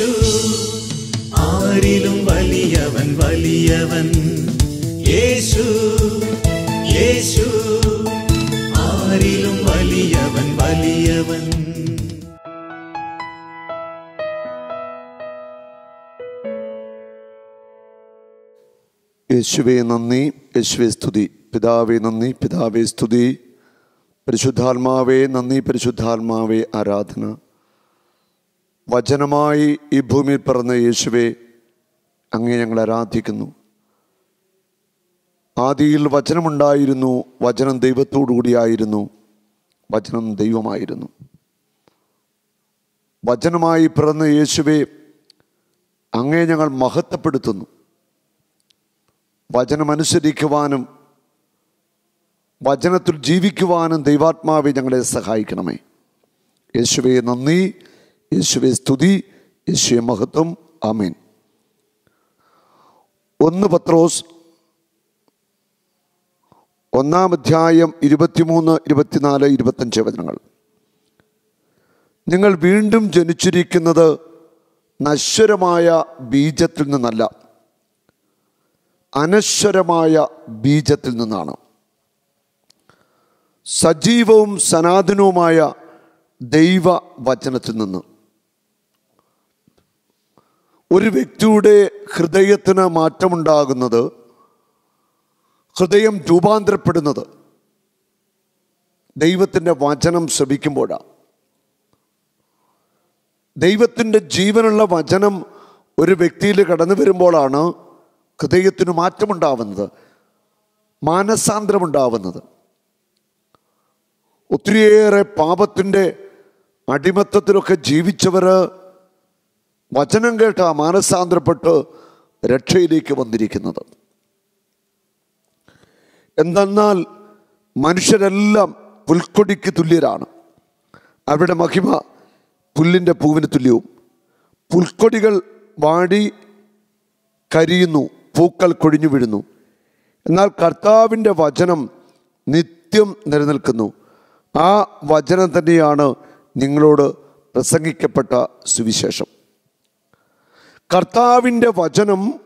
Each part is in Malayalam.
യേശു. ആരിലും വലിയവൻ വലിയവൻ. യേശു യേശു. ആരിലും വലിയവൻ വലിയവൻ. യേശുവെ നന്ദി. യേശുവെ സ്തുതി. പിതാവെ നന്ദി. പിതാവെ സ്തുതി. പരിശുദ്ധാത്മാവേ നന്ദി. പരിശുദ്ധാത്മാവേ ആരാധന. വചനമായി ഈ ഭൂമിയിൽ പിറന്ന യേശുവെ അങ്ങേ ഞങ്ങൾ ആരാധിക്കുന്നു. ആദിയിൽ വചനമുണ്ടായിരുന്നു വചനം ദൈവത്തോടു കൂടിയായിരുന്നു വചനം ദൈവമായിരുന്നു. വചനമായി പിറന്ന യേശുവെ അങ്ങേ ഞങ്ങൾ മഹത്വപ്പെടുത്തുന്നു. വചനമനുസരിക്കുവാനും വചനത്തിൽ ജീവിക്കുവാനും ദൈവാത്മാവെ ഞങ്ങളെ സഹായിക്കണമേ. യേശുവെ നന്ദി. യേശുവെ സ്തുതി യേശുവെ മഹത്വം ആമീൻ. ഒന്ന് പത്രോസ് ഒന്നാം അധ്യായം ഇരുപത്തിമൂന്ന് ഇരുപത്തിനാല് ഇരുപത്തഞ്ച് വചനങ്ങൾ. നിങ്ങൾ വീണ്ടും ജനിച്ചിരിക്കുന്നത് നശ്വരമായ ബീജത്തിൽ നിന്നല്ല അനശ്വരമായ ബീജത്തിൽ നിന്നാണ്. സജീവവും സനാതനവുമായ ദൈവ വചനത്തിൽ നിന്ന്. ഒരു വ്യക്തിയുടെ ഹൃദയത്തിന് മാറ്റമുണ്ടാകുന്നത് ഹൃദയം രൂപാന്തരപ്പെടുന്നത്. ദൈവത്തിന്റെ വചനം ശ്രമിക്കുമ്പോഴാണ് ദൈവത്തിന്റെ ജീവനുള്ള വചനം ഒരു വ്യക്തിയിൽ കടന്നു വരുമ്പോഴാണ് ഹൃദയത്തിന് മാറ്റമുണ്ടാവുന്നത് മാനസാന്തരമുണ്ടാവുന്നത്. ഒത്തിരിയേറെ പാപത്തിന്റെ അടിമത്തത്തിലൊക്കെ ജീവിച്ചവർ വചനം കേട്ട മാനസാന്തരപ്പെട്ട് രക്ഷയിലേക്ക് വന്നിരിക്കുന്നത്. എന്തെന്നാൽ മനുഷ്യരെല്ലാം പുൽക്കൊടിക്ക് തുല്യരാണ്. അവരുടെ മഹിമ പുല്ലിന്റെ പൂവിന് തുല്യവും. പുൽക്കൊടികൾ വാടി കരിയുന്നു പൂക്കൾ കൊഴിഞ്ഞു വീഴുന്നു. എന്നാൽ കർത്താവിന്റെ വചനം നിത്യം നിലനിൽക്കുന്നു. ആ വചനം തന്നെയാണ് നിങ്ങളോട് പ്രസംഗിക്കപ്പെട്ട സുവിശേഷം. കർത്താവിന്റെ വചനം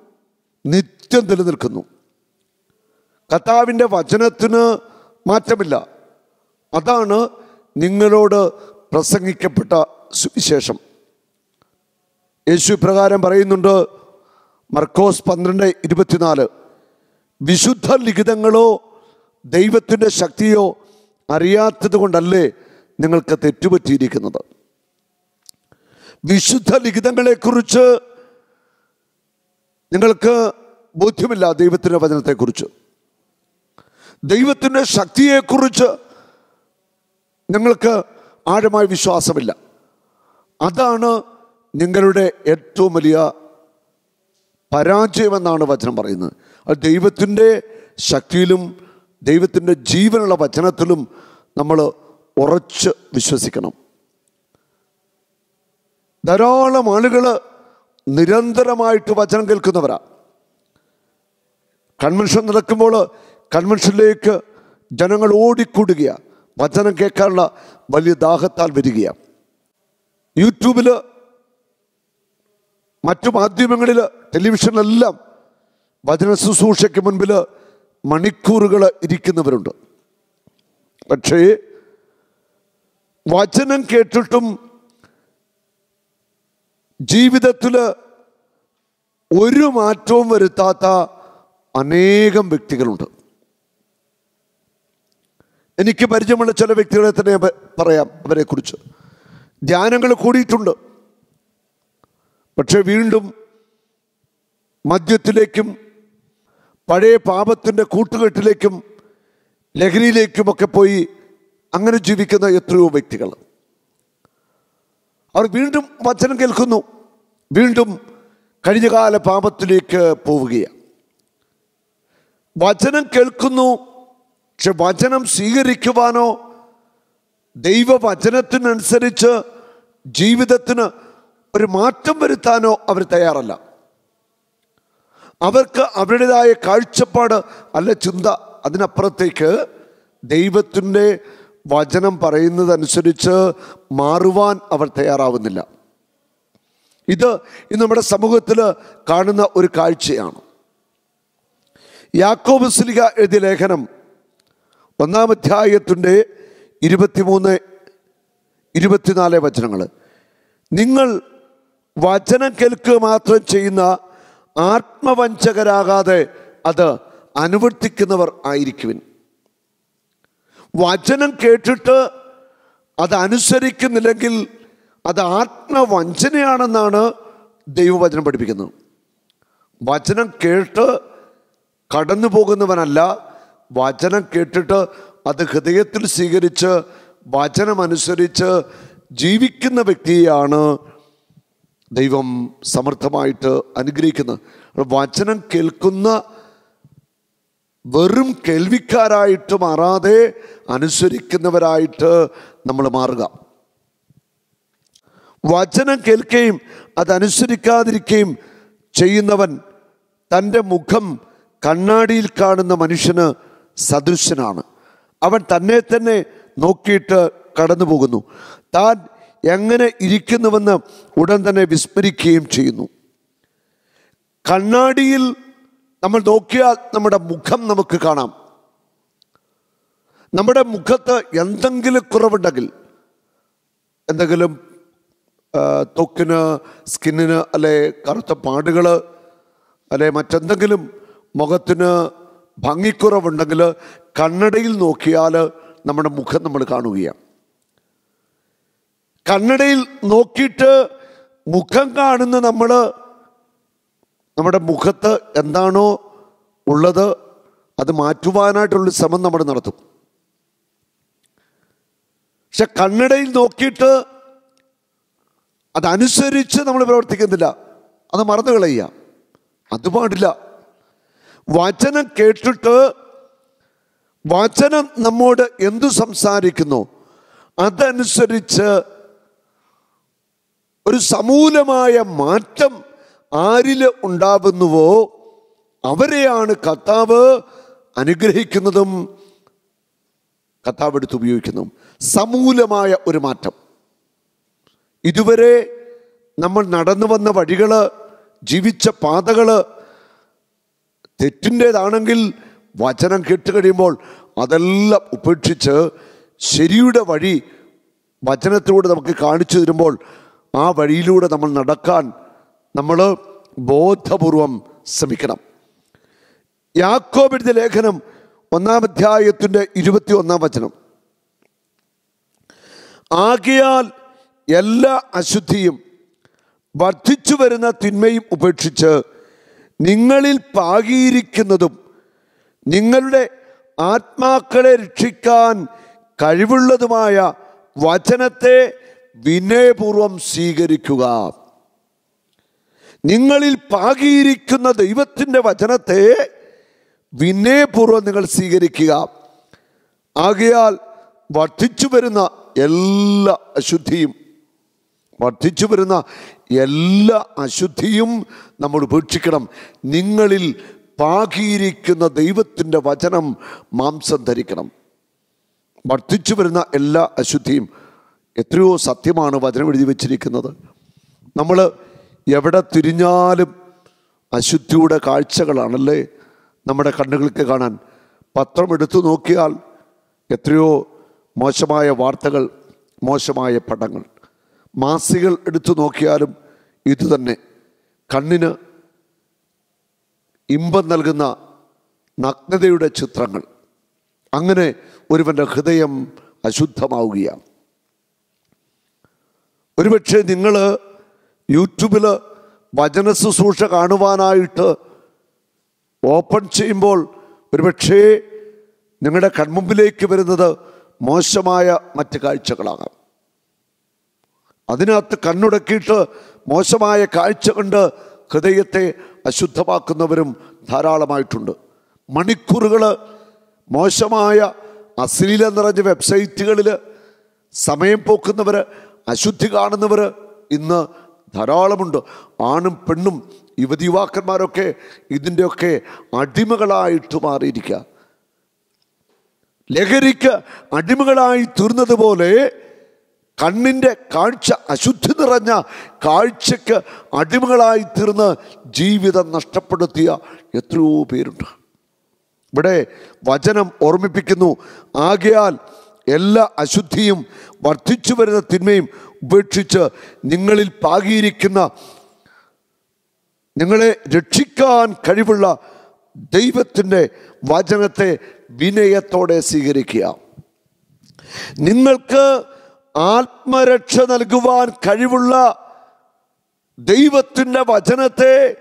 നിത്യം നിലനിൽക്കുന്നു. കർത്താവിന്റെ വചനത്തിന് മാറ്റമില്ല. അതാണ് നിങ്ങളോട് പ്രസംഗിക്കപ്പെട്ട സുവിശേഷം. യേശു പ്രകാരം പറയുന്നുണ്ട് മർക്കോസ് പന്ത്രണ്ട് ഇരുപത്തിനാല് വിശുദ്ധ ലിഖിതങ്ങളോ ദൈവത്തിന്റെ ശക്തിയോ അറിയാത്തത് കൊണ്ടല്ലേ നിങ്ങൾക്ക് തെറ്റുപറ്റിയിരിക്കുന്നത്? വിശുദ്ധ ലിഖിതങ്ങളെക്കുറിച്ച് നിങ്ങൾക്ക് ബോധ്യമില്ല ദൈവത്തിന്റെ വചനത്തെക്കുറിച്ച്. ദൈവത്തിന്റെ ശക്തിയെക്കുറിച്ച് നിങ്ങൾക്ക് ആഴമായ വിശ്വാസമില്ല. അതാണ് നിങ്ങളുടെ ഏറ്റവും വലിയ പരാജയമെന്നാണ് വചനം പറയുന്നത്. അത് ദൈവത്തിന്റെ ശക്തിയിലും ദൈവത്തിന്റെ ജീവനുള്ള വചനത്തിലും നമ്മൾ ഉറച്ച് വിശ്വസിക്കണം. ധാരാളം ആളുകൾ നിരന്തരമായിട്ട് വചനം കേൾക്കുന്നവരാ. കൺവെൻഷൻ നടക്കുമ്പോൾ കൺവെൻഷനിലേക്ക് ജനങ്ങൾ ഓടിക്കൂടുകയാണ് വചനം കേൾക്കാനുള്ള വലിയ ദാഹത്താൽ വരികയാണ് യൂട്യൂബിൽ മറ്റു മാധ്യമങ്ങളിൽ ടെലിവിഷനിലെല്ലാം വചന ശുശ്രൂഷയ്ക്ക് മുൻപിൽ മണിക്കൂറുകൾ ഇരിക്കുന്നവരുണ്ട്. പക്ഷേ വചനം കേട്ടിട്ടും ജീവിതത്തിൽ ഒരു മാറ്റവും വരുത്താത്ത അനേകം വ്യക്തികളുണ്ട്. എനിക്ക് പരിചയമുള്ള ചില വ്യക്തികളെ തന്നെ പറയാം അവരെ കുറിച്ച് ധ്യാനങ്ങൾ കൂടിയിട്ടുണ്ട്. പക്ഷെ വീണ്ടും മദ്യത്തിലേക്കും പഴയ പാപത്തിന്റെ കൂട്ടുകെട്ടിലേക്കും ലഹരിയിലേക്കുമൊക്കെ പോയി അങ്ങനെ ജീവിക്കുന്ന എത്രയോ വ്യക്തികൾ. അവർ വീണ്ടും വചനം കേൾക്കുന്നു. വീണ്ടും കഴിഞ്ഞകാല പാപത്തിലേക്ക് പോവുകയാണ്. വചനം കേൾക്കുന്നു പക്ഷെ വചനം സ്വീകരിക്കുവാനോ ദൈവവചനത്തിനനുസരിച്ച് ജീവിതത്തിന് ഒരു മാറ്റം വരുത്താനോ അവർ തയ്യാറല്ല. അവർക്ക് അവരുടേതായ കാഴ്ചപ്പാട് അല്ല ചിന്ത. അതിനപ്പുറത്തേക്ക് ദൈവത്തിന്റെ വചനം പറയുന്നതനുസരിച്ച് മാറുവാൻ അവർ തയ്യാറാവുന്നില്ല. ഇത് ഇന്ന് നമ്മുടെ സമൂഹത്തിൽ കാണുന്ന ഒരു കാഴ്ചയാണ്. യാക്കോബ് സ്ലിക എഴുതിയ ലേഖനം ഒന്നാം അധ്യായത്തിന്റെ ഇരുപത്തിമൂന്ന് ഇരുപത്തിനാല് വചനങ്ങൾ. നിങ്ങൾ വചനം കേൾക്കുക മാത്രം ചെയ്യുന്ന ആത്മവഞ്ചകരാകാതെ അത് അനുവർത്തിക്കുന്നവർ ആയിരിക്കുവിൻ. വചനം കേട്ടിട്ട് അതനുസരിക്കുന്നില്ലെങ്കിൽ അത് ആത്മവഞ്ചനയാണെന്നാണ് ദൈവവചനം പഠിപ്പിക്കുന്നത്. വചനം കേട്ട് കടന്നു പോകുന്നവനല്ല വചനം കേട്ടിട്ട് അത് ഹൃദയത്തിൽ സ്വീകരിച്ച് വചനമനുസരിച്ച് ജീവിക്കുന്ന വ്യക്തിയാണ് ദൈവം സമർത്ഥമായിട്ട് അനുഗ്രഹിക്കുന്നത്. വചനം കേൾക്കുന്ന വെറും കേൾവിക്കാരായിട്ട് മാറാതെ അനുസരിക്കുന്നവരായിട്ട് നമ്മൾ മാറുക. വചനം കേൾക്കുകയും അതനുസരിക്കാതിരിക്കുകയും ചെയ്യുന്നവൻ തന്റെ മുഖം കണ്ണാടിയിൽ കാണുന്ന മനുഷ്യന് സദൃശനാണ്. അവൻ തന്നെ തന്നെ നോക്കിയിട്ട് കടന്നു പോകുന്നു. താൻ എങ്ങനെ ഇരിക്കുന്നുവെന്ന് ഉടൻ തന്നെ വിസ്മരിക്കുകയും ചെയ്യുന്നു. കണ്ണാടിയിൽ നമ്മൾ നോക്കിയാൽ നമ്മുടെ മുഖം നമുക്ക് കാണാം. നമ്മുടെ മുഖത്ത് എന്തെങ്കിലും കുറവുണ്ടെങ്കിൽ എന്തെങ്കിലും തൊക്കിന് സ്കിന്നിന് അല്ലെ കറുത്ത പാടുകൾ അല്ലെ മറ്റെന്തെങ്കിലും മുഖത്തിന് ഭംഗിക്കുറവുണ്ടെങ്കിൽ കണ്ണടയിൽ നോക്കിയാൽ നമ്മുടെ മുഖം നമ്മൾ കാണുകയാണ്. കണ്ണടയിൽ നോക്കിയിട്ട് മുഖം കാണുന്ന നമ്മൾ നമ്മുടെ മുഖത്ത് എന്താണോ ഉള്ളത് അത് മാറ്റുവാനായിട്ടുള്ള ശ്രമം നമ്മൾ നടത്തും. പക്ഷെ കണ്ണടയിൽ നോക്കിയിട്ട് അതനുസരിച്ച് നമ്മൾ പ്രവർത്തിക്കുന്നില്ല. അത് മറന്നു കളയുക. അത് പാടില്ല. വചനം കേട്ടിട്ട് വചനം നമ്മോട് എന്തു സംസാരിക്കുന്നു അതനുസരിച്ച് ഒരു സമൂലമായ മാറ്റം ആരിൽ ഉണ്ടാവുന്നുവോ അവരെയാണ് കർത്താവ് അനുഗ്രഹിക്കുന്നതും കർത്താവ് എടുത്ത് ഉപയോഗിക്കുന്നതും. സമൂലമായ ഒരു മാറ്റം. ഇതുവരെ നമ്മൾ നടന്നു വന്ന വഴികൾ ജീവിച്ച പാതകൾ തെറ്റിന്റേതാണെങ്കിൽ വചനം കേട്ട് കഴിയുമ്പോൾ അതെല്ലാം ഉപേക്ഷിച്ച് ശരിയുടെ വഴി വചനത്തിലൂടെ നമുക്ക് കാണിച്ചു തരുമ്പോൾ ആ വഴിയിലൂടെ നമ്മൾ നടക്കാൻ നമ്മൾ ബോധപൂർവം ശ്രമിക്കണം. യാക്കോബിന്റെ ലേഖനം ഒന്നാം അധ്യായത്തിന്റെ ഇരുപത്തി ഒന്നാം വചനം. ആകയാൽ എല്ലാ അശുദ്ധിയും വർദ്ധിച്ചു വരുന്ന തിന്മയും ഉപേക്ഷിച്ച് നിങ്ങളിൽ പാകിയിരിക്കുന്നതും നിങ്ങളുടെ ആത്മാക്കളെ രക്ഷിക്കാൻ കഴിവുള്ളതുമായ വചനത്തെ വിനയപൂർവം സ്വീകരിക്കുക. നിങ്ങളിൽ പാകിയിരിക്കുന്ന ദൈവത്തിന്റെ വചനത്തെ വിനയപൂർവം നിങ്ങൾ സ്വീകരിക്കുക. ആകയാൽ വർദ്ധിച്ചു വരുന്ന എല്ലാ അശുദ്ധിയും വർദ്ധിച്ചു വരുന്ന എല്ലാ അശുദ്ധിയും നമ്മൾ ഉപേക്ഷിക്കണം. നിങ്ങളിൽ പാകിയിരിക്കുന്ന ദൈവത്തിന്റെ വചനം മാംസം ധരിക്കണം. വർദ്ധിച്ചു വരുന്ന എല്ലാ അശുദ്ധിയും. എത്രയോ സത്യമാണ് വചനം എഴുതി വച്ചിരിക്കുന്നത്. നമ്മൾ എവിടെ തിരിഞ്ഞാലും അശുദ്ധിയുടെ കാഴ്ചകളാണല്ലേ നമ്മുടെ കണ്ണുകൾക്ക് കാണാൻ. പത്രം എടുത്തു നോക്കിയാൽ എത്രയോ മോശമായ വാർത്തകൾ മോശമായ പടങ്ങൾ. മാസികൾ എടുത്തു നോക്കിയാലും ഇതുതന്നെ കണ്ണിന് ഇമ്പം നൽകുന്ന നഗ്നതയുടെ ചിത്രങ്ങൾ. അങ്ങനെ ഒരുവന്റെ ഹൃദയം അശുദ്ധമാവുകയാണ്. ഒരുപക്ഷെ നിങ്ങൾ യൂട്യൂബിൽ വചന ശുശ്രൂഷ കാണുവാനായിട്ട് ഓപ്പൺ ചെയ്യുമ്പോൾ ഒരുപക്ഷേ നിങ്ങളുടെ കൺമുമ്പിലേക്ക് വരുന്നത് മോശമായ മറ്റ് കാഴ്ചകളാകാം. അതിനകത്ത് കണ്ണുടക്കിയിട്ട് മോശമായ കാഴ്ച കണ്ട് ഹൃദയത്തെ അശുദ്ധമാക്കുന്നവരും ധാരാളമായിട്ടുണ്ട്. മണിക്കൂറുകൾ മോശമായ അശ്ലീല നിറഞ്ഞ വെബ്സൈറ്റുകളിൽ സമയം പോക്കുന്നവർ അശുദ്ധി കാണുന്നവർ ഇന്ന് ധാരാളമുണ്ട്. ആണും പെണ്ണും യുവതി യുവാക്കന്മാരൊക്കെ ഇതിന്റെയൊക്കെ അടിമകളായിട്ട് മാറിയിരിക്കുക ലഹരിക്ക് അടിമകളായി തീർന്നതുപോലെ കണ്ണിന്റെ കാഴ്ച അശുദ്ധി നിറഞ്ഞ കാഴ്ചക്ക് അടിമകളായി തീർന്ന് ജീവിതം നഷ്ടപ്പെടുത്തിയ എത്രയോ പേരുണ്ട്. ഇവിടെ വചനം ഓർമ്മിപ്പിക്കുന്നു. ആകയാൽ എല്ലാ അശുദ്ധിയും വർദ്ധിച്ചു വരുന്ന തിന്മയും ഉപേക്ഷിച്ച് നിങ്ങളിൽ പാകിയിരിക്കുന്ന നിങ്ങളെ രക്ഷിക്കാൻ കഴിവുള്ള ദൈവത്തിന്റെ വചനത്തെ വിനയത്തോടെ സ്വീകരിക്കുക. നിങ്ങൾക്ക് ആത്മരക്ഷ നൽകുവാൻ കഴിവുള്ള ദൈവത്തിന്റെ വചനത്തെ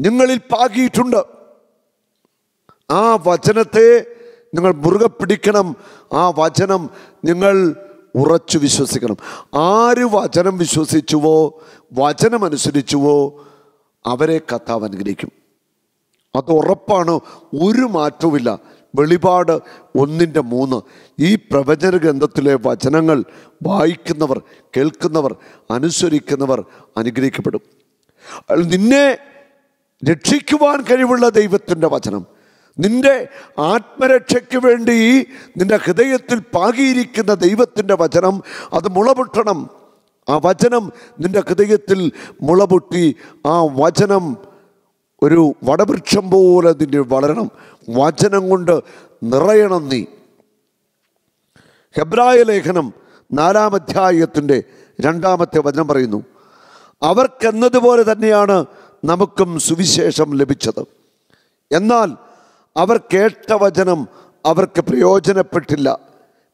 നിങ്ങളിൽ പാകിയിട്ടുണ്ട്. ആ വചനത്തെ നിങ്ങൾ മുറുകെ പിടിക്കണം. ആ വചനം നിങ്ങൾ ഉറച്ചു വിശ്വസിക്കണം. ആര് വചനം വിശ്വസിച്ചുവോ വചനം അനുസരിച്ചുവോ അവരെ കർത്താവ് അനുഗ്രഹിക്കും. അത് ഉറപ്പാണ് ഒരു മാറ്റവുമില്ല. വെളിപാട് ഒന്നിന്റെ മൂന്ന്. ഈ പ്രവചന ഗ്രന്ഥത്തിലെ വചനങ്ങൾ വായിക്കുന്നവർ കേൾക്കുന്നവർ അനുസരിക്കുന്നവർ അനുഗ്രഹിക്കപ്പെടും. നിന്നെ രക്ഷിക്കുവാൻ കഴിവുള്ള ദൈവത്തിന്റെ വചനം. നിന്റെ ആത്മരക്ഷയ്ക്ക് വേണ്ടി നിന്റെ ഹൃദയത്തിൽ പാകിയിരിക്കുന്ന ദൈവത്തിന്റെ വചനം അത് മുളപൊട്ടണം. ആ വചനം നിന്റെ ഹൃദയത്തിൽ മുളപൊട്ടി ആ വചനം ഒരു വടവൃക്ഷം പോലെ നിന്നെ വളരണം. വചനം കൊണ്ട് നിറയണം നീ. ഹെബ്രായ ലേഖനം നാലാമധ്യായത്തിന്റെ രണ്ടാമത്തെ വചനം പറയുന്നു അവർക്കെന്നതുപോലെ തന്നെയാണ് നമുക്കും സുവിശേഷം ലഭിച്ചത്. എന്നാൽ അവർ കേട്ട വചനം അവർക്ക് പ്രയോജനപ്പെട്ടില്ല.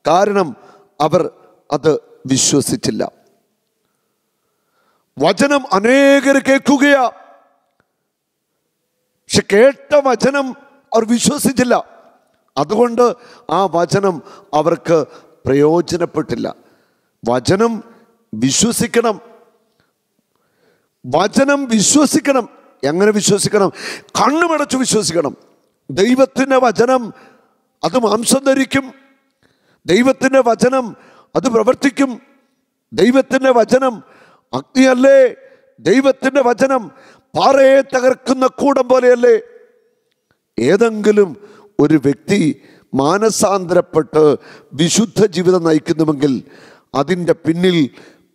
കാരണം അവർ അത് വിശ്വസിച്ചില്ല. വചനം അനേകർ കേൾക്കുകയാ. പക്ഷെ കേട്ട വചനം അവർ വിശ്വസിച്ചില്ല. അതുകൊണ്ട് ആ വചനം അവർക്ക് പ്രയോജനപ്പെട്ടില്ല. വചനം വിശ്വസിക്കണം. വചനം വിശ്വസിക്കണം. എങ്ങനെ വിശ്വസിക്കണം? കണ്ണുമടച്ച് വിശ്വസിക്കണം. ദൈവത്തിന്റെ വചനം അത് മാംസം ധരിക്കും. ദൈവത്തിന്റെ വചനം അത് പ്രവർത്തിക്കും. ദൈവത്തിന്റെ വചനം അഗ്നിയല്ലേ? ദൈവത്തിന്റെ വചനം പാറയെ തകർക്കുന്ന കൂടം പോലെയല്ലേ? ഏതെങ്കിലും ഒരു വ്യക്തി മാനസാന്തരപ്പെട്ട് വിശുദ്ധ ജീവിതം നയിക്കുന്നുവെങ്കിൽ അതിന്റെ പിന്നിൽ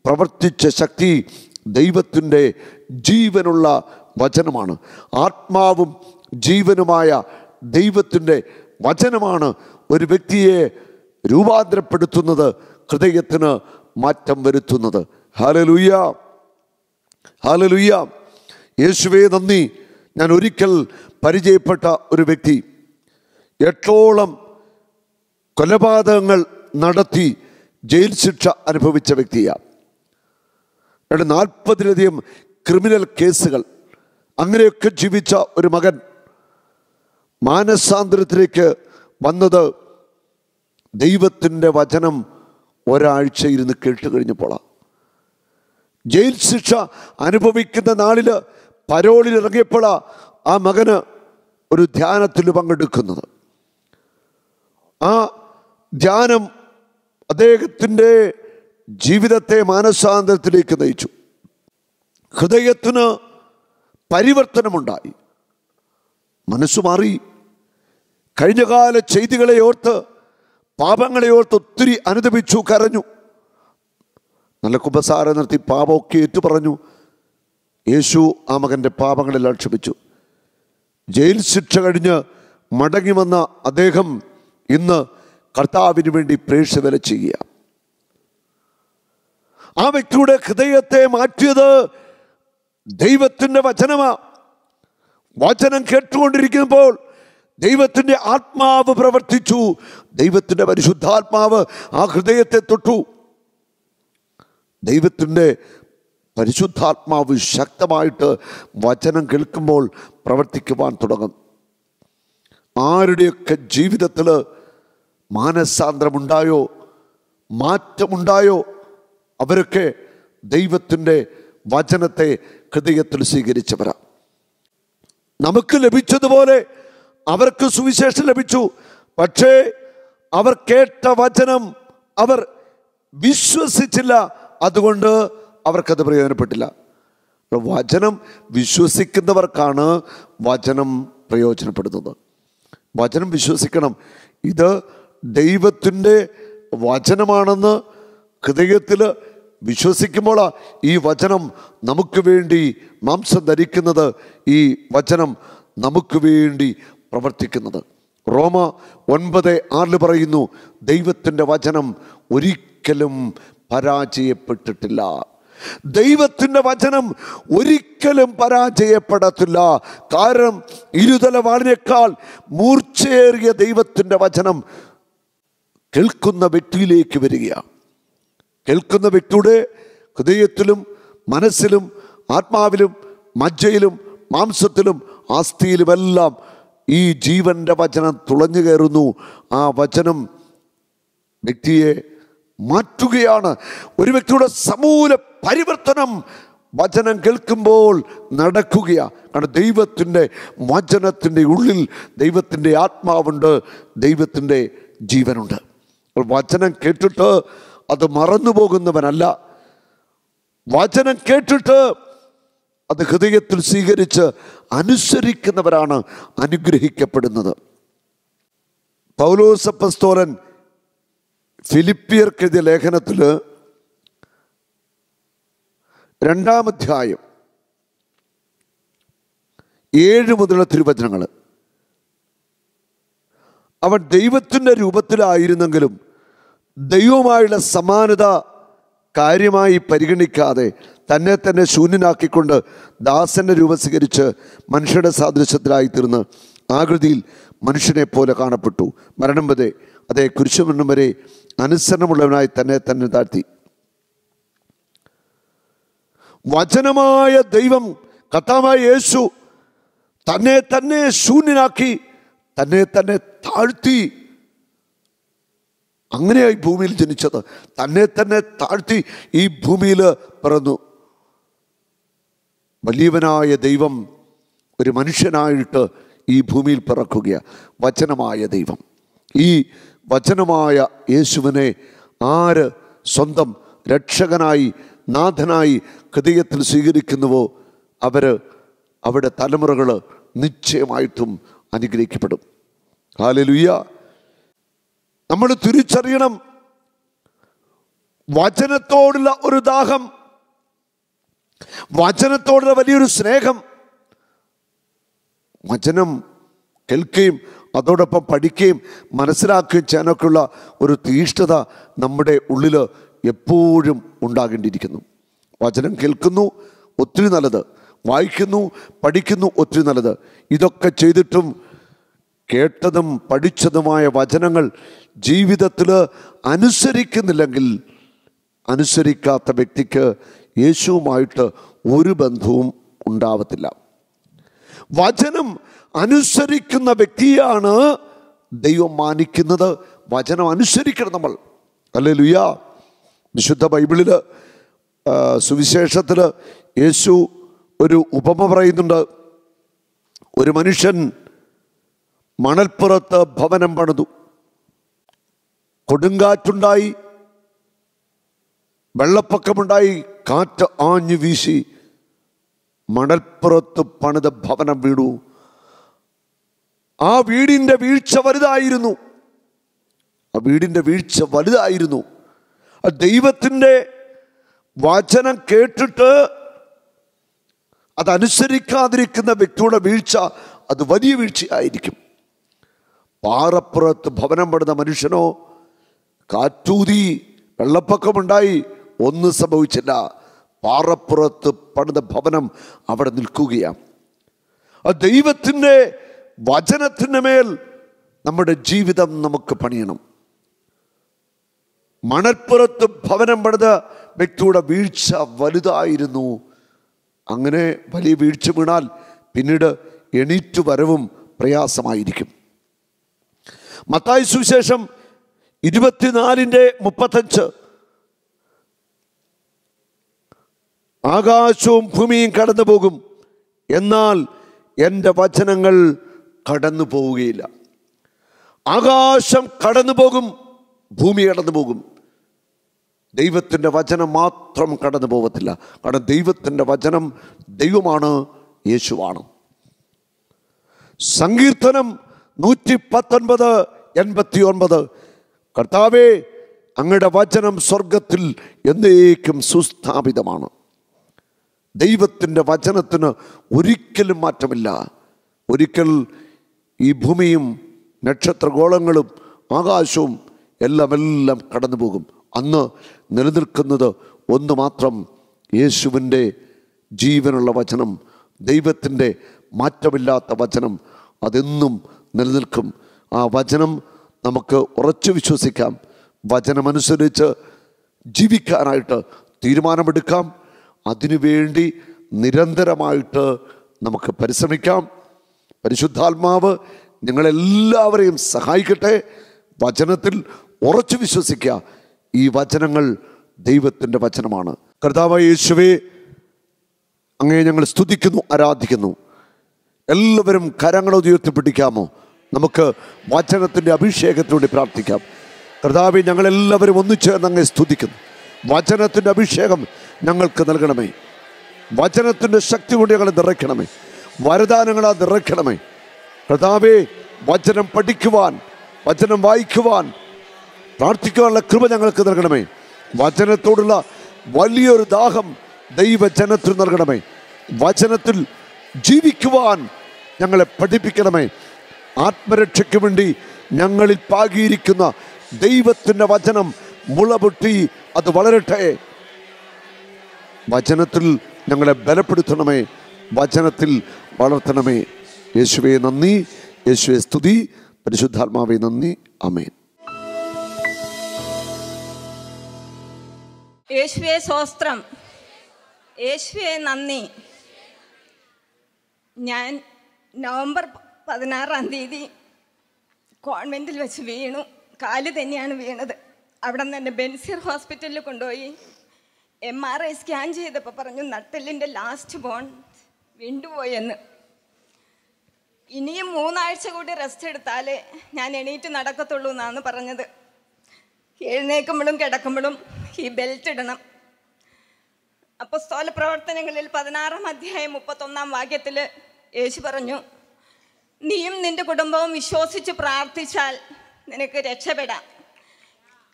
പ്രവർത്തിച്ച ശക്തി ദൈവത്തിന്റെ ജീവനുള്ള വചനമാണ്. ആത്മാവും ജീവനുമായ ദൈവത്തിന്റെ വചനമാണ് ഒരു വ്യക്തിയെ രൂപാന്തരപ്പെടുത്തുന്നത് ഹൃദയത്തിന് മാറ്റം വരുത്തുന്നത്. ഹാലലുയ്യ ഹാലലുയ്യ യേശുവേ നന്ദി. ഞാൻ ഒരിക്കൽ പരിചയപ്പെട്ട ഒരു വ്യക്തി എട്ടോളം കൊലപാതകങ്ങൾ നടത്തി ജയിൽ ശിക്ഷ അനുഭവിച്ച വ്യക്തിയാണ് നാൽപ്പതിലധികം ക്രിമിനൽ കേസുകൾ. അങ്ങനെയൊക്കെ ജീവിച്ച ഒരു മകൻ. മാനസാന്തരത്തിലേക്ക് വന്നത് ദൈവത്തിന്റെ വചനം ഒരാഴ്ച ഇരുന്ന് കേട്ട് കഴിഞ്ഞപ്പോളാണ് ജയിൽ ശിക്ഷ അനുഭവിക്കുന്ന നാളിൽ പരോളിൽ ഇറങ്ങിയപ്പോഴാണ് ആ മകന് ഒരു ധ്യാനത്തിൽ പങ്കെടുക്കുന്നത്. ആ ധ്യാനം അദ്ദേഹത്തിന്റെ ജീവിതത്തെ മാനസാന്തരത്തിലേക്ക് നയിച്ചു. ഹൃദയത്തിന് പരിവർത്തനമുണ്ടായി. മനസ്സു മാറി. കഴിഞ്ഞകാല ചെയ്തികളെ ഓർത്ത് പാപങ്ങളെ ഓർത്ത് ഒത്തിരി അനുദപിച്ചു കരഞ്ഞു. നല്ല കുമ്പസാര നിർത്തി പാപമൊക്കെ ഏറ്റു പറഞ്ഞു. യേശു ആ മകന്റെ പാപങ്ങളെല്ലാം ക്ഷമിച്ചു. ജയിൽ ശിക്ഷ കഴിഞ്ഞ് മടങ്ങി വന്ന അദ്ദേഹം ഇന്ന് കർത്താവിന് വേണ്ടി പ്രേക്ഷവേല ചെയ്യുക. ആ വ്യക്തിയുടെ ഹൃദയത്തെ മാറ്റിയത് ദൈവത്തിന്റെ വചനമാ. വചനം കേട്ടുകൊണ്ടിരിക്കുമ്പോൾ ദൈവത്തിന്റെ ആത്മാവ് പ്രവർത്തിച്ചു. ദൈവത്തിന്റെ പരിശുദ്ധാത്മാവ് ആ ഹൃദയത്തെ തൊട്ടു. ദൈവത്തിന്റെ പരിശുദ്ധാത്മാവ് ശക്തമായിട്ട് വചനം കേൾക്കുമ്പോൾ പ്രവർത്തിക്കുവാൻ തുടങ്ങും. ആരുടെയൊക്കെ ജീവിതത്തിൽ മാനസാന്തരമുണ്ടായോ മാറ്റമുണ്ടായോ അവരൊക്കെ ദൈവത്തിന്റെ വചനത്തെ ഹൃദയത്തിൽ സ്വീകരിച്ചവരാ. നമുക്ക് ലഭിച്ചതുപോലെ അവർക്ക് സുവിശേഷം ലഭിച്ചു. പക്ഷേ അവർ കേട്ട വചനം അവർ വിശ്വസിച്ചില്ല. അതുകൊണ്ട് അവർക്കത് പ്രയോജനപ്പെട്ടില്ല. വചനം വിശ്വസിക്കുന്നവർക്കാണ് വചനം പ്രയോജനപ്പെടുന്നത്. വചനം വിശ്വസിക്കണം. ഇത് ദൈവത്തിന്റെ വചനമാണെന്ന് ഹൃദയത്തിൽ വിശ്വസിക്കുമ്പോൾ ഈ വചനം നമുക്ക് വേണ്ടി മാംസം ധരിക്കുന്നത് ഈ വചനം നമുക്ക് വേണ്ടി പ്രവർത്തിക്കുന്നത്. റോമ ഒൻപത് ആറിൽ പറയുന്നു ദൈവത്തിന്റെ വചനം ഒരിക്കലും പരാജയപ്പെട്ടിട്ടില്ല. ദൈവത്തിന്റെ വചനം ഒരിക്കലും പരാജയപ്പെടത്തില്ല. കാരണം ഇരുതല വാളിനേക്കാൾ മൂർച്ചയേറിയ ദൈവത്തിന്റെ വചനം കേൾക്കുന്ന വ്യക്തിയിലേക്ക് വരികയാണ്. കേൾക്കുന്ന വ്യക്തിയുടെ ഹൃദയത്തിലും മനസ്സിലും ആത്മാവിലും മജ്ജയിലും മാംസത്തിലും ആസ്തിയിലുമെല്ലാം ഈ ജീവന്റെ വചനം തുളഞ്ഞു കയറുന്നു. ആ വചനം വ്യക്തിയെ മാറ്റുകയാണ്. ഒരു വ്യക്തിയുടെ സമൂല പരിവർത്തനം വചനം കേൾക്കുമ്പോൾ നടക്കുകയാണ് കാരണം ദൈവത്തിന്റെ വചനത്തിന്റെ ഉള്ളിൽ ദൈവത്തിന്റെ ആത്മാവുണ്ട് ദൈവത്തിന്റെ ജീവനുണ്ട്. വചനം കേട്ടിട്ട് അത് മറന്നു പോകുന്നവനല്ല വചനം കേട്ടിട്ട് അത് ഹൃദയത്തിൽ സ്വീകരിച്ച് അനുസരിക്കുന്നവരാണ് അനുഗ്രഹിക്കപ്പെടുന്നത്. പൗലോസപ്പസ്തോലൻ ഫിലിപ്പിയർക്കെഴുതിയ ലേഖനത്തിൽ രണ്ടാമധ്യായം ഏഴ് മുതലുള്ള തിരുവചനങ്ങൾ. അവൻ ദൈവത്തിന്റെ രൂപത്തിലായിരുന്നെങ്കിലും ദൈവമായുള്ള സമാനത കാര്യമായി പരിഗണിക്കാതെ തന്നെ തന്നെ ശൂന്യനാക്കിക്കൊണ്ട് ദാസന്റെ രൂപം സ്വീകരിച്ച് മനുഷ്യരുടെ സാദൃശ്യത്തിലായി തീർന്ന് ആകൃതിയിൽ മനുഷ്യനെ പോലെ കാണപ്പെട്ടു. മരണം വരെ അതേ കുരിശുമരണം വരെ അനുസരണമുള്ളവനായി തന്നെ തന്നെ താഴ്ത്തി. വചനമായ ദൈവം കഥാമായ യേശു തന്നെ തന്നെ ശൂന്യനാക്കി തന്നെ തന്നെ താഴ്ത്തി. അങ്ങനെയായി ഭൂമിയിൽ ജനിച്ചത്. തന്നെ തന്നെ താഴ്ത്തി ഈ ഭൂമിയിൽ പിറന്നു. വലിയവനായ ദൈവം ഒരു മനുഷ്യനായിട്ട് ഈ ഭൂമിയിൽ പിറക്കുകയാണ് വചനമായ ദൈവം. ഈ വചനമായ യേശുവിനെ ആര് സ്വന്തം രക്ഷകനായി നാഥനായി ഹൃദയത്തിൽ സ്വീകരിക്കുന്നുവോ അവർ അവിടെ തലമുറകൾ നിശ്ചയമായിട്ടും അനുഗ്രഹിക്കപ്പെടും. ഹാലലുയ്യ. നമ്മൾ തിരിച്ചറിയണം. വചനത്തോടുള്ള ഒരു ദാഹം. വചനത്തോടുള്ള വലിയൊരു സ്നേഹം. വചനം കേൾക്കുകയും അതോടൊപ്പം പഠിക്കുകയും മനസ്സിലാക്കുകയും ചെയ്യാനൊക്കെയുള്ള ഒരു തീഷ്ണത നമ്മുടെ ഉള്ളിൽ എപ്പോഴും ഉണ്ടാകേണ്ടിയിരിക്കുന്നു. വചനം കേൾക്കുന്നു ഒത്തിരി നല്ലത്. വായിക്കുന്നു പഠിക്കുന്നു ഒത്തിരി നല്ലത്. ഇതൊക്കെ ചെയ്തിട്ടും കേട്ടതും പഠിച്ചതുമായ വചനങ്ങൾ ജീവിതത്തിൽ അനുസരിക്കുന്നില്ലെങ്കിൽ അനുസരിക്കാത്ത വ്യക്തിക്ക് യേശുവുമായിട്ട് ഒരു ബന്ധവും ഉണ്ടാവത്തില്ല. വചനം അനുസരിക്കുന്ന വ്യക്തിയാണ് ദൈവം മാനിക്കുന്നത്. വചനം അനുസരിക്കണം നമ്മൾ. അല്ലേ ലുയാ വിശുദ്ധ ബൈബിളിൽ സുവിശേഷത്തിൽ യേശു ഒരു ഉപമ പറയുന്നുണ്ട്. ഒരു മനുഷ്യൻ മണൽപ്പുറത്ത് ഭവനം പണിതു. കൊടുങ്കാറ്റുണ്ടായി വെള്ളപ്പൊക്കമുണ്ടായി കാറ്റ് ആഞ്ഞു വീശി മണൽപ്പുറത്ത് പണിത ഭവനം വീണു. ആ വീടിന്റെ വീഴ്ച വലുതായിരുന്നു. ആ വീടിന്റെ വീഴ്ച വലുതായിരുന്നു. ആ ദൈവത്തിന്റെ വചനം കേട്ടിട്ട് അതനുസരിക്കാതിരിക്കുന്ന വ്യക്തിയുടെ വീഴ്ച അത് വലിയ വീഴ്ചയായിരിക്കും. പാറപ്പുറത്ത് ഭവനം പെടുന്ന മനുഷ്യനോ കാറ്റൂതി വെള്ളപ്പൊക്കമുണ്ടായി. ഒന്നും സംഭവിച്ചില്ല. പാറപ്പുറത്ത് പണിത ഭവനം അവിടെ നിൽക്കുകയാണ്. ആ ദൈവത്തിന്റെ വചനത്തിന്റെ മേൽ നമ്മുടെ ജീവിതം നമുക്ക് പണിയണം. മണൽപ്പുറത്ത് ഭവനം പണിത വ്യക്തിയുടെ വീഴ്ച വലുതായിരുന്നു. അങ്ങനെ വലിയ വീഴ്ച വീണാൽ പിന്നീട് എണീറ്റു വരവും പ്രയാസമായിരിക്കും. മത്തായ സുവിശേഷം ഇരുപത്തിനാലിന്റെ മുപ്പത്തഞ്ച്. ആകാശവും ഭൂമിയും കടന്നു പോകും എന്നാൽ എന്റെ വചനങ്ങൾ കടന്നു പോവുകയില്ല ആകാശം കടന്നു പോകും ഭൂമി കടന്നു പോകും ദൈവത്തിന്റെ വചനം മാത്രം കടന്നു പോകത്തില്ല കാരണം ദൈവത്തിന്റെ വചനം ദൈവമാണ് യേശുവാണ്. സങ്കീർത്തനം നൂറ്റി പത്തൊൻപത് എൺപത്തി ഒൻപത് കർത്താവേ അങ്ങയുടെ വചനം സ്വർഗത്തിൽ എന്നേക്കും സുസ്ഥാപിതമാണ്. ദൈവത്തിന്റെ വചനത്തിന് ഒരിക്കലും മാറ്റമില്ല. ഒരിക്കൽ ഈ ഭൂമിയും നക്ഷത്രഗോളങ്ങളും ആകാശവും എല്ലാം എല്ലാം കടന്നു പോകും അന്ന് നിലനിൽക്കുന്നത് ഒന്ന് മാത്രം യേശുവിന്റെ ജീവനുള്ള വചനം ദൈവത്തിന്റെ മാറ്റമില്ലാത്ത വചനം അതെന്നും നിലനിൽക്കും. ആ വചനം നമുക്ക് ഉറച്ചു വിശ്വസിക്കാം. വചനമനുസരിച്ച് ജീവിക്കാനായിട്ട് തീരുമാനമെടുക്കാം. അതിനുവേണ്ടി നിരന്തരമായിട്ട് നമുക്ക് പരിശ്രമിക്കാം. പരിശുദ്ധാത്മാവ് നിങ്ങളെല്ലാവരെയും സഹായിക്കട്ടെ. വചനത്തിൽ ഉറച്ചു വിശ്വസിക്കുക. ഈ വചനങ്ങൾ ദൈവത്തിന്റെ വചനമാണ്. കർത്താവ് യേശുവേ അങ്ങേ ഞങ്ങൾ സ്തുതിക്കുന്നു ആരാധിക്കുന്നു. എല്ലാവരും കരങ്ങളെ ഉയർത്തിപ്പിടിക്കാമോ? നമുക്ക് വചനത്തിന്റെ അഭിഷേകത്തിലൂടെ പ്രാർത്ഥിക്കാം. കർത്താവ് ഞങ്ങളെല്ലാവരും ഒന്നിച്ചേർന്ന് അങ്ങ് സ്തുതിക്കുന്നു. വചനത്തിന്റെ അഭിഷേകം ഞങ്ങൾക്ക് നൽകണമേ. വചനത്തിന്റെ ശക്തി കൊണ്ട് ഞങ്ങളെ നിറയ്ക്കണമേ. വരദാനങ്ങളാ നിറയ്ക്കണമേ. കർത്താവെ വചനം പഠിക്കുവാൻ വചനം വായിക്കുവാൻ പ്രാർത്ഥിക്കുവാനുള്ള കൃപ ഞങ്ങൾക്ക് നൽകണമേ. വചനത്തോടുള്ള വലിയൊരു ദാഹം ദൈവജനത്തിൽ നൽകണമേ. വചനത്തിൽ ജീവിക്കുവാൻ ഞങ്ങളെ പഠിപ്പിക്കണമേ. ആത്മരക്ഷയ്ക്ക് വേണ്ടി ഞങ്ങളിൽ പാകിയിരിക്കുന്ന ദൈവത്തിന്റെ വചനം മുളപൊട്ടി. അത് വളരട്ടെ. വചനത്തിൽ ഞങ്ങളെ ബലപ്പെടുത്തണമേ. വചനത്തിൽ വളർത്തണമേ. യേശുവെ നന്ദി. യേശുവെ സ്തുതി. പരിശുദ്ധാത്മാവെ നന്ദി. അമേൻ യേശുവെ സ്വസ്ത്രം. യേശുവെ നന്ദി. ഞാൻ നവംബർ പതിനാറാം തീയതി കോൺവെന്റിൽ വെച്ച് വീണു. കാൽ തന്നെയാണ് വീണത്. അവിടെ നിന്ന് തന്നെ ബെൻസിർ ഹോസ്പിറ്റലിൽ കൊണ്ടുപോയി. എം ആർ ഐ സ്കാൻ ചെയ്തപ്പോൾ പറഞ്ഞു നട്ടെല്ലിന്റെ ലാസ്റ്റ് ബോൺ വിണ്ടുപോയെന്ന്. ഇനിയും മൂന്നാഴ്ച കൂടി റെസ്റ്റ് എടുത്താലേ ഞാൻ എണീറ്റ് നടക്കത്തുള്ളൂ എന്നാണ് പറഞ്ഞത്. എഴുന്നേക്കുമ്പോഴും കിടക്കുമ്പോഴും ഈ ബെൽറ്റ് ഇടണം. അപ്പോൾ സ്ഥല പ്രവർത്തനങ്ങളിൽ പതിനാറാം അധ്യായം മുപ്പത്തൊന്നാം വാക്യത്തിൽ യേശു പറഞ്ഞു നീയും നിന്റെ കുടുംബവും വിശ്വസിച്ച് പ്രാർത്ഥിച്ചാൽ നിനക്ക് രക്ഷപ്പെടാം.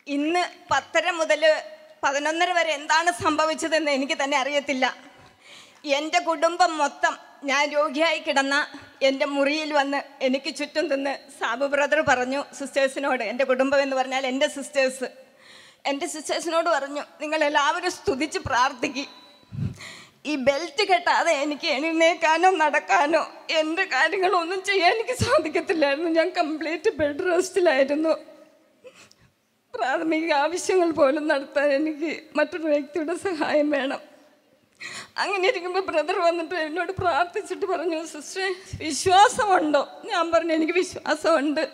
ഇന്ന് പത്തര മുതൽ പതിനൊന്നര വരെ എന്താണ് സംഭവിച്ചതെന്ന് എനിക്ക് തന്നെ അറിയത്തില്ല. എന്റെ കുടുംബം മൊത്തം ഞാൻ രോഗിയായി കിടന്ന എന്റെ മുറിയിൽ വന്ന് എനിക്ക് ചുറ്റും നിന്ന് സാബു ബ്രദർ പറഞ്ഞു സിസ്റ്റേഴ്സിനോട് എന്റെ കുടുംബം എന്ന് പറഞ്ഞാൽ എന്റെ സിസ്റ്റേഴ്സ്. എന്റെ സിസ്റ്റേഴ്സിനോട് പറഞ്ഞു നിങ്ങളെല്ലാവരും സ്തുതിച്ച് പ്രാർത്ഥിക്കും. ഈ ബെൽറ്റ് കെട്ടാതെ എനിക്ക് എഴുന്നേക്കാനോ നടക്കാനോ എന്റെ കാര്യങ്ങളൊന്നും ചെയ്യാൻ എനിക്ക് സാധിക്കത്തില്ലായിരുന്നു. ഞാൻ കംപ്ലീറ്റ് ബെഡ് റെസ്റ്റിലായിരുന്നു പ്രാഥമിക ആവശ്യങ്ങൾ പോലും നടത്താൻ എനിക്ക് മറ്റൊരു വ്യക്തിയുടെ സഹായം വേണം. അങ്ങനെ ഇരിക്കുമ്പോൾ ബ്രദർ വന്നിട്ട് എന്നോട് പ്രാർത്ഥിച്ചിട്ട് പറഞ്ഞു സിസ്റ്ററെ വിശ്വാസമുണ്ടോ? ഞാൻ പറഞ്ഞു എനിക്ക് വിശ്വാസമുണ്ട്.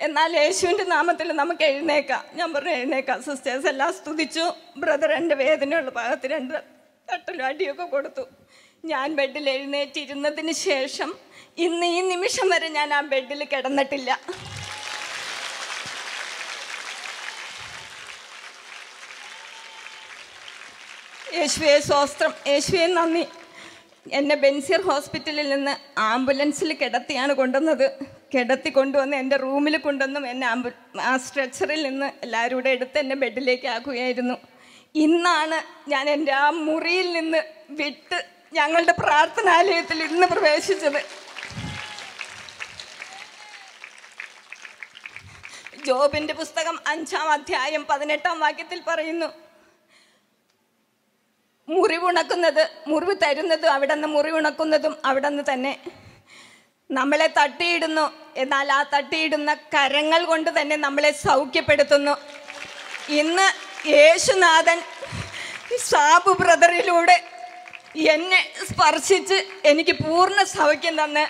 എന്നാൽ യേശുവിന്റെ നാമത്തിൽ നമുക്ക് എഴുന്നേക്കാം. ഞാൻ പറഞ്ഞു എഴുന്നേക്കാം സിസ്റ്റേഴ്സ് എല്ലാം സ്തുതിച്ചു. ബ്രദർ എന്റെ വേദനയുള്ള ഭാഗത്ത് രണ്ട് തട്ടലും അടിയൊക്കെ കൊടുത്തു. ഞാൻ ബെഡിൽ എഴുന്നേറ്റിരുന്നതിന് ശേഷം ഇന്ന് ഈ നിമിഷം വരെ ഞാൻ ആ ബെഡിൽ കിടന്നിട്ടില്ല. യേശുവെ സ്വസ്ത്രം. യേശുവെ നന്ദി. എന്നെ ബെൻസിയർ ഹോസ്പിറ്റലിൽ നിന്ന് ആംബുലൻസിൽ കിടത്തിയാണ് കൊണ്ടുവന്നത്. കിടത്തി കൊണ്ടുവന്ന് എന്റെ റൂമിൽ കൊണ്ടുവന്നും എന്നെ ആംബു ആ സ്ട്രെച്ചറിൽ നിന്ന് എല്ലാവരും കൂടെ എടുത്ത് എന്നെ ബെഡിലേക്ക് ആക്കുകയായിരുന്നു. ഇന്നാണ് ഞാൻ എന്റെ ആ മുറിയിൽ നിന്ന് വിട്ട് ഞങ്ങളുടെ പ്രാർത്ഥനാലയത്തിൽ ഇന്ന് പ്രവേശിച്ചത്. ജോബിന്റെ പുസ്തകം അഞ്ചാം അധ്യായം പതിനെട്ടാം വാക്യത്തിൽ പറയുന്നു മുറിവുണക്കുന്നത് മുറിവ് തരുന്നതും അവിടെ നിന്ന് മുറിവുണക്കുന്നതും അവിടെ നിന്ന് തന്നെ നമ്മളെ തട്ടിയിടുന്നു. എന്നാൽ ആ തട്ടിയിടുന്ന കരങ്ങൾ കൊണ്ട് തന്നെ നമ്മളെ സൗഖ്യപ്പെടുത്തുന്നു. ഇന്ന് യേശുനാഥൻ സാബു ബ്രദറിലൂടെ എന്നെ സ്പർശിച്ച് എനിക്ക് പൂർണ സൗഖ്യം തന്ന്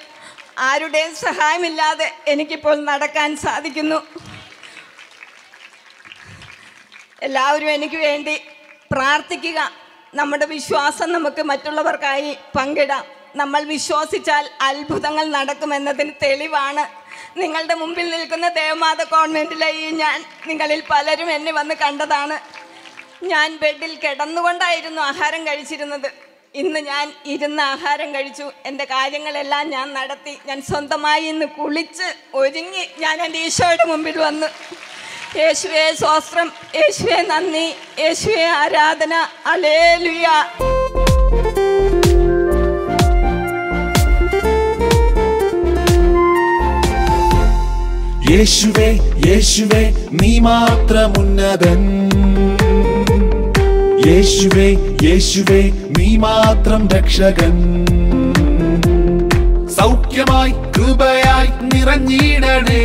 ആരുടെയും സഹായമില്ലാതെ എനിക്കിപ്പോൾ നടക്കാൻ സാധിക്കുന്നു. എല്ലാവരും എനിക്ക് വേണ്ടി പ്രാർത്ഥിക്കുക. നമ്മുടെ വിശ്വാസം നമുക്ക് മറ്റുള്ളവർക്കായി പങ്കിടാം. നമ്മൾ വിശ്വസിച്ചാൽ അത്ഭുതങ്ങൾ നടക്കുമെന്നതിന് തെളിവാണ്. നിങ്ങളുടെ മുമ്പിൽ നിൽക്കുന്ന ദേവമാത കോൺവെന്റിലെ ഈ ഞാൻ നിങ്ങളിൽ പലരും എന്നെ വന്ന് കണ്ടതാണ്. ഞാൻ ബെഡിൽ കിടന്നുകൊണ്ടായിരുന്നു ആഹാരം കഴിച്ചിരുന്നത്. ഇന്ന് ഞാൻ ഇരുന്ന് ആഹാരം കഴിച്ചു. എന്റെ കാര്യങ്ങളെല്ലാം ഞാൻ നടത്തി. ഞാൻ സ്വന്തമായി ഇന്ന് കുളിച്ച് ഒരുങ്ങി ഞാൻ എന്റെ ഈശോയുടെ മുമ്പിൽ വന്ന്. യേശുവേ സ്വസ്ത്രം. യേശുവെ നന്ദി. യേശുവേ ആരാധന. അലേലുയ യേശുവേ യേശുവേ നീ മാത്രം ഉന്നതൻ യേശുവേ യേശുവേ നീ മാത്രം രക്ഷകൻ. സൗഖ്യമായി കൃപയായി നിറഞ്ഞിടണേ.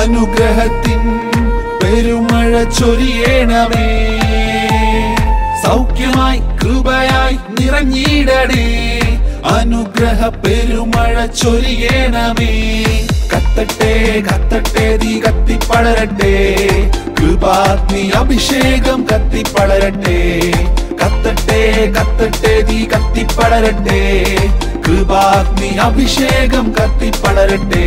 അനുഗ്രഹത്തിൻ പെരുമഴ ചൊരിയണമേ. സൗഖ്യമായി കൃപയായി നിറഞ്ഞിടണേ. അനുഗ്രഹ പെരുമഴ ചൊരിയണമേ കത്തട്ടെ കത്തട്ടെ തീ കത്തിപ്പടരട്ടെ കൃപാഗ്നി അഭിഷേകം കത്തിപ്പടരട്ടെ കത്തട്ടെ കത്തട്ടെ തീ കത്തിപ്പടരട്ടെ കൃപാഗ്നി അഭിഷേകം കത്തിപ്പടരട്ടെ